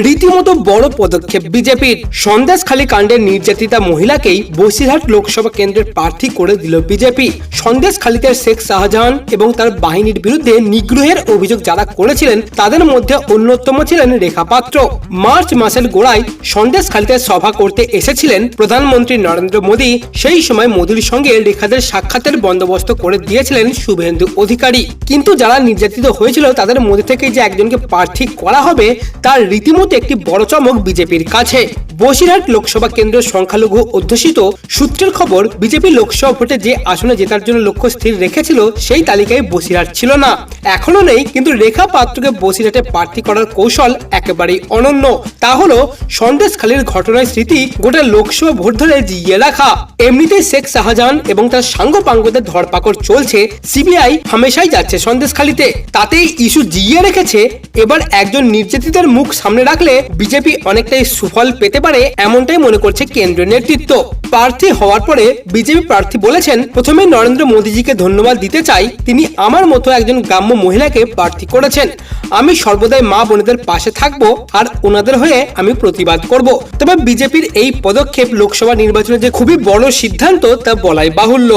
রীতিমতো বড় পদক্ষেপ। বিজেপির সন্দেশখালী কাণ্ডের নির্যাতিতা মহিলাকেই বসিরহাট লোকসভা কেন্দ্রের প্রার্থী করে দিল বিজেপি। সন্দেশখালীতে শেখ শাহজাহান এবং তার বাহিনীর বিরুদ্ধে নিগ্রহের অভিযোগ যারা করেছিলেন, তাদের মধ্যে অন্যতম ছিলেন রেখা পাত্র। মার্চ মাসের গোড়ায় সন্দেশখালীতে সভা করতে এসেছিলেন প্রধানমন্ত্রী নরেন্দ্র মোদী। সেই সময় মোদীর সঙ্গে রেখাদের সাক্ষাতের বন্দোবস্ত করে দিয়েছিলেন শুভেন্দু অধিকারী। কিন্তু যারা নির্যাতিত হয়েছিল, তাদের মধ্যে থেকে যে একজনকে প্রার্থী করা হবে, তার রীতিমতো একটি বড় চমক বিজেপির কাছে। বসিরহাট লোকসভা কেন্দ্রের সংখ্যালঘু অধ্যুষিত সূত্রের খবর, বিজেপি লোকসভা ভোটে যে আসনে জেতার জন্য লক্ষ্য স্থির রেখেছিল, সেই তালিকায় বসিরহাট ছিল না। এখনও নেই, কিন্তু রেখা পাত্রকে বসিরহাটে প্রার্থী করার কৌশল একেবারেই অনন্য। তা হলো, সন্দেশখালীর ঘটনার স্মৃতি গোটা লোকসভা ভোট ধরে জিইয়ে রাখা। এমনিতেই শেখ শাহজাহান এবং তার সাঙ্গপাঙ্গদের ধরপাকড় চলছে, সিবিআই হামেশাই যাচ্ছে সন্দেশখালীতে। তাতেই ইস্যু জিইয়ে রেখেছে, এবার একজন নির্যাতিতার মুখ সামনে রাখলে বিজেপি অনেকটাই সুফল পেতে পারে এমনটাই মনে করছে কেন্দ্রীয় নেতৃত্ব। প্রার্থী হওয়ার পরে বিজেপি প্রার্থী বলেছেন, প্রথমে নরেন্দ্র মোদীজিকে ধন্যবাদ দিতে চাই। তিনি আমার মতো একজন গ্রাম্য মহিলাকে প্রার্থী করেছেন। আমি সর্বদাই মা বোনেদের পাশে থাকব আর ওনাদের হয়ে আমি প্রতিবাদ করব। তবে বিজেপির এই পদক্ষেপ লোকসভা নির্বাচনে যে খুবই বড় সিদ্ধান্ত, তা বলাই বাহুল্য।